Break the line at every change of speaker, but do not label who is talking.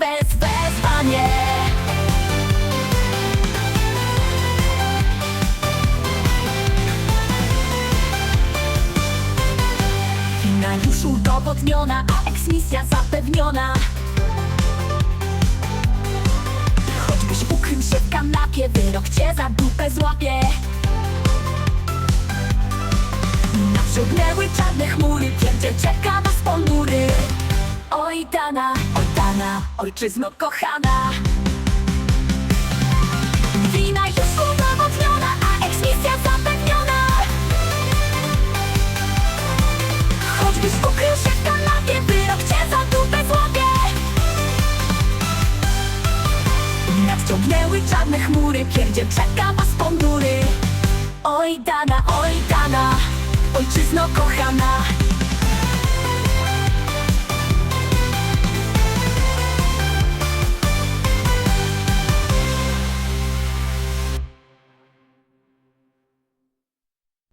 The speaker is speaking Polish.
bez wezwanie Wina już udowodniona, a eksmisja zapewniona. Choćbyś ukrył się w kanapie, wyrok cię za dupę złapie. Naprzód czarne chmury, wiem, gdzie czeka nas ponury dana dana, ojczyzno kochana. Wina już udowodniona, a eksmisja zapewniona. Choćbyś ukrył się w kanapie, wyrok cię za dupę złapie. Nadciągnęły czarne chmury, pierdzie czeka was ponury Oj dana, oj dana, ojczyzno kochana